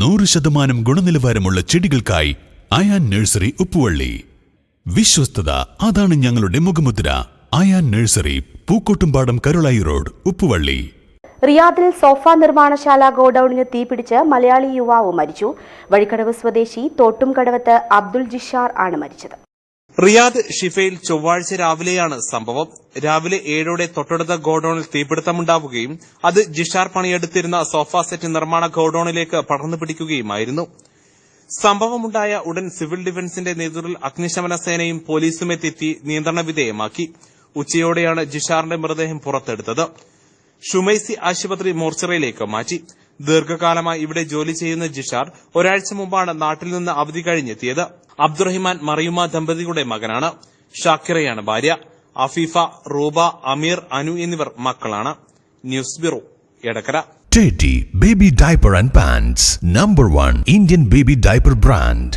നൂറ് ശതമാനം ഗുണനിലവാരമുള്ള ചെടികൾക്കായി അയാൻ നഴ്സറി ഉപ്പുവള്ളി. വിശ്വസ്തത അതാണ് ഞങ്ങളുടെ മുഖമുദ്ര. Ayan nursery Pookkottumpadam Karulai road Uppuvalli. റിയാദിൽ സോഫ നിർമ്മാണശാല ഗോഡൌണിന് തീപിടിച്ച് മലയാളി യുവാവ് മരിച്ചു. വഴിക്കടവ് സ്വദേശി തോട്ടുംകടവത്ത് അബ്ദുൽ ജിഷാർ ആണ് മരിച്ചത്. റിയാദ് ഷിഫയിൽ ചൊവ്വാഴ്ച രാവിലെയാണ് സംഭവം. രാവിലെ ഏഴോടെ തൊട്ടടുത്ത ഗോഡൌണിൽ തീപിടുത്തമുണ്ടാവുകയും അത് ജിഷാർ പണിയെടുത്തിരുന്ന സോഫ സെറ്റ് നിർമ്മാണ ഗോഡൌണിലേക്ക് പടർന്നു പിടിക്കുകയുമായിരുന്നു. സംഭവമുണ്ടായ ഉടൻ സിവിൽ ഡിഫൻസിന്റെ നേതൃത്വത്തിൽ അഗ്നിശമന സേനയും പോലീസും എത്തി നിയന്ത്രണ വിധേയമാക്കി. ഉച്ചയോടെയാണ് ജിഷാറിന്റെ മൃതദേഹം പുറത്തെടുത്തത്. ഷുമൈസി ആശുപത്രി മോർച്ചറിയിലേക്ക് മാറ്റി. ദീർഘകാലമായി ഇവിടെ ജോലി ചെയ്യുന്ന ജിഷാർ ഒരാഴ്ച മുമ്പാണ് നാട്ടിൽ നിന്ന് അവധി കഴിഞ്ഞെത്തിയത്. അബ്ദുറഹിമാൻ മറിയുമ ദമ്പതിയുടെ മകനാണ്. ഷാക്കിറയാണ് ഭാര്യ. അഫീഫ റൂബ അമീർ അനു എന്നിവർ മക്കളാണ്. News bureau Edakkara. Teddy Baby Diaper and Pants. Number one Indian baby diaper brand.